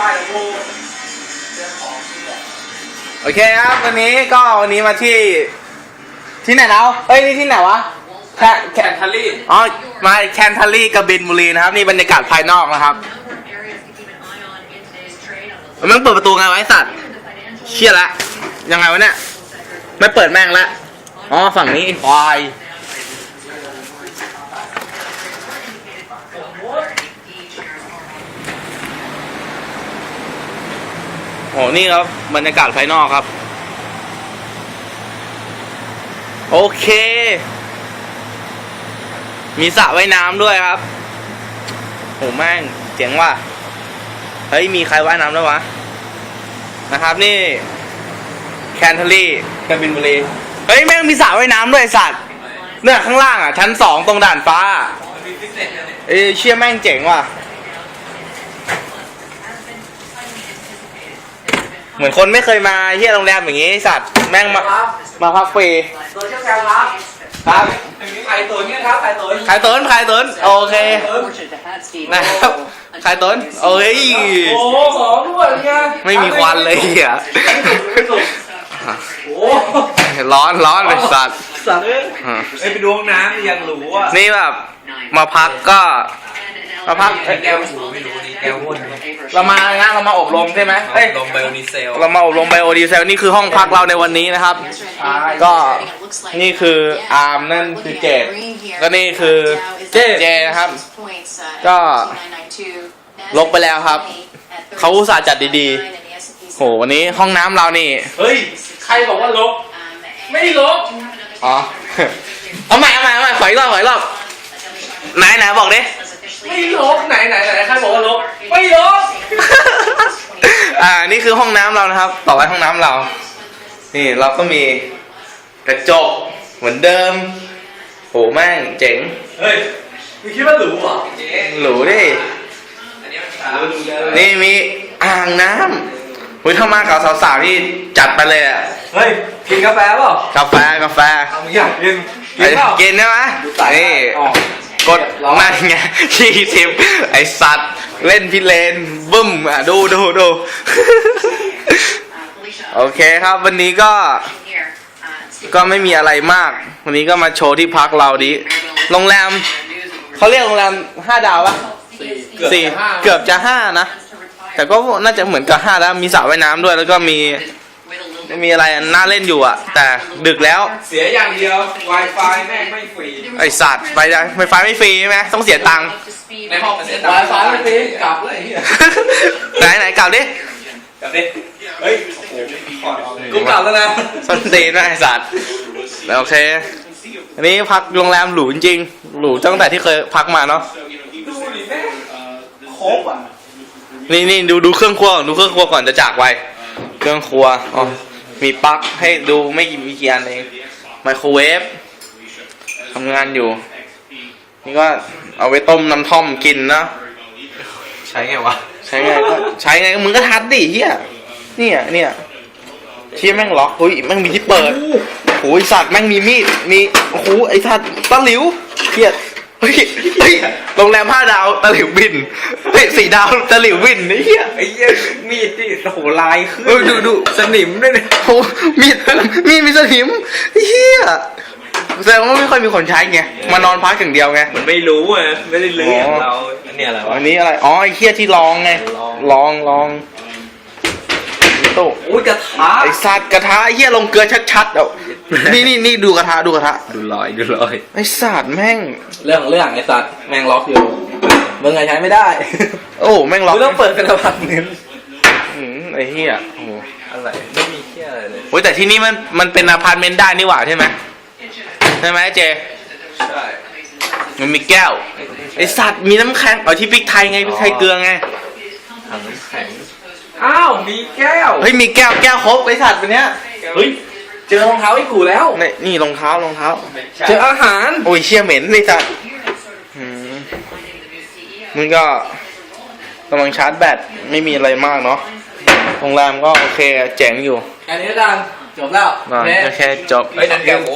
ก็สวัสดีไปเดี๋ยวกูเรื่องของที่แหละโอเคครับวันนี้ก็วันนี้มาที่ ที่ไหนแล้วเอ้ยนี่ที่ไหนวะแค่แค่แคนทัลลี่อ๋อมาแคนทัลลี่กับบินบุรีนะครับนี่บรรยากาศภายนอกนะครับ มันเปิดประตูไงวะไอสัตว์เชี่ยละยังไงวะเนี่ยไม่เปิดแม่งละอ๋อฝั่งนี้ไอ้ควาย โอ้นี่ครับบรรยากาศภายนอกครับ โอเค มีสระว่ายน้ำด้วยครับโหแม่งเจ๋งว่ะเฮ้ย มีใครว่ายน้ำด้วยวะ นะครับนี่ แคนเทอรี่กบินบุรีเฮ้ย แม่งมีสระว่ายน้ำด้วยไอ้สัตว์เนี่ยข้างล่างอะ ชั้นสองตรงด่านฟ้ามีฟิตเนสเนี่ยเอ้ยเชี่ยแม่งเจ๋งว่ะ เหมือนคนไม่เคยมาเฮียโรงแรมอย่างงี้ไอ้สัตว์แม่งมาครับมาพักฟรีโซเชียลแคมครับครับไข่ตุ๋นเนี่ยครับไข่ตุ๋นขายต้นขายต้นโอเคนะครับขายต้นโอ้ย โอ้โหของด้วยเนี่ยไม่มีควันเลยเฮียไม่สุกโอ้ร้อนร้อนเลยสัตว์สัตว์เอ้ยอะเอ้ยไปดูห้องน้ำยังรู้อะนี่แบบ มาพักก็ มาพักเอ้ยแก้วหูไม่รู้นี่ แก้วหุ้นเรามาอะไรนะเรามาอบรมใช่ไหมเอ้ยลงไบโอดีเซลเรามาอบรมไบโอดีเซลนี่คือห้องพักเราในวันนี้นะครับ ก็นี่คืออาร์มนั่นคือเจดก็นี่คือเจเจนะครับ ก็ลบไปแล้วครับ เขาอุตส่าห์จัดดีๆโหวันนี้ห้องน้ำเรานี่ เฮ้ย ใครบอกว่าลบ ไม่ลบ อ๋อ เอาใหม่เอาใหม่เอาใหม่ขออีกรอบขออีกรอบไหนไหนบอกดิ ไม่ลบไหนไหนไหนใครบอกว่าลบไม่ลบ อ่านี่คือห้องน้ำเรานะครับ ต่อไปห้องน้ำเรา นี่เราก็มีกระจกเหมือนเดิมโหแม่งเจ๋งเฮ้ยมึงคิดว่าหรูเหรอเจ๊หรูดิอันนี้มันขาวดูเลยนี่มีอ่างน้ำหุยถ้ามากับสาวๆที่จัดไปเลยอะเฮ้ยกินกาแฟเปล่ากาแฟกาแฟเอามึงอยากกินกิไอ้นเปล่ากินได้ไหมนี่อ๋อ กดนั่นไงยี่สิบไอสัตว์ เล่นพิเรนบึ้มอะดูดูดูโอเคครับวันนี้ก็ ก็ไม่มีอะไรมาก วันนี้ก็มาโชว์ที่พักเราดิโรงแรมเขาเรียกโรงแรมห้าดาวปะสี่เกือบจะห้านะ แต่ก็น่าจะเหมือนกับห้าแล้วมีสระว่ายน้ำด้วยแล้วก็มี มีอะไรน่าเล่นอยู่อะ แต่ดึกแล้ว เสียอย่างเดียว Wi-Fi แม่งไม่ฟรี ไอสัตว์ไฟไฟฟ้าไม่ฟรีใช่ไหมต้องเสียตังค์ ในห้องมันเสียตังค์ Wi-Fi ไม่ฟรีกลับเลยไอ้เหี้ยไหนไหนกล่าวดิกลับดิเฮ้ยโอ้โหขอดกูกลับแล้วนะส้นตีนนะไอสัตว์โอเค อันนี้พักโรงแรมหรูจริงๆหรูตั้งแต่ที่เคยพักมาเนาะดูดิแม่งครบอะนี่นี่ดูดูเครื่องครัวก่อนดูเครื่องครัวก่อนจะจากไปเครื่องครัวอ๋อ มีปลั๊กให้ดูไม่กี่มีกี่อันเองไมโครเวฟทำงานอยู่ นี่ก็เอาไว้ต้มน้ำท่อมกินนะ ใช้ไงวะ ใช้ไงก็ใช้ไงมึงก็ทัดดิเฮียเนี่ยเนี่ยเชี่ยแม่งล็อกอุ้ยแม่งมีที่เปิดโอ้ยสัตว์แม่งมีมีดมีโอ้โหไอ้สัตว์ตะหลิวเฮียเฮ้ยเฮ้ยโรงแรมห้าดาวตะหลิวบินเฮ้ยสี่ดาวตะหลิวบินไอ้เฮียไอ้เหี้ยมีดที่โอ้โหลายขึ้นเออดูดูสนิมด้วยเนี่ยโอ้มีดมีดมีสนิมไอ้เฮียแสดงว่าไม่ค่อยมีคนใช้ไงมานอนพักอย่างเดียวไงมันไม่รู้อะไม่ได้ลื้ออย่างเราอันเนี้ยอะไรวะอันนี้อะไรอ๋อไอ้เฮียที่ลองไงลองลองโตอุ้ยกระทะไอสัตว์กระทะไอ้เหี้ยลงเกลือชัดๆเอา นี่นี่นี่ดูกระทะดูกระทะดูรอยดูรอย ไอสัตว์แม่ง เรื่องของเรื่องไอ้สัตว์แม่งล็อกอยู่มึงไงใช้ไม่ได้โอ้แม่งล็อกมึงต้องเปิดเป็นระพันนึงอืมไอเหี้ยโอ้โหอะไรไม่มีเที่ยอะไรเลยโอ้ยแต่ที่นี่มันมันเป็นอพาร์ตเมนต์ได้นี่หว่าใช่ไหมใช่ไหมเจใช่มันมีแก้วไอสัตว์มีน้ำแข็งเอาที่พริกไทยไงพริกไทยเกลือไงถังน้ำแข็งอ้าวมีแก้วเฮ้ยมีแก้วแก้วครบไอสัตว์วันเนี้ยเฮ้ย เจอรองเท้าไอ้กูแล้ว นี่นี่รองเท้ารองเท้า เจออาหาร โอ้ยเชี่ยเหม็นไอสัตว์อืมมึงก็กำลังชาร์จแบตไม่มีอะไรมากเนาะโรงแรมก็โอเคเจ๋งอยู่ อันนี้อาจารย์จบแล้วนอนก็แค่จบ เฮ้ยนั่นแก้วกู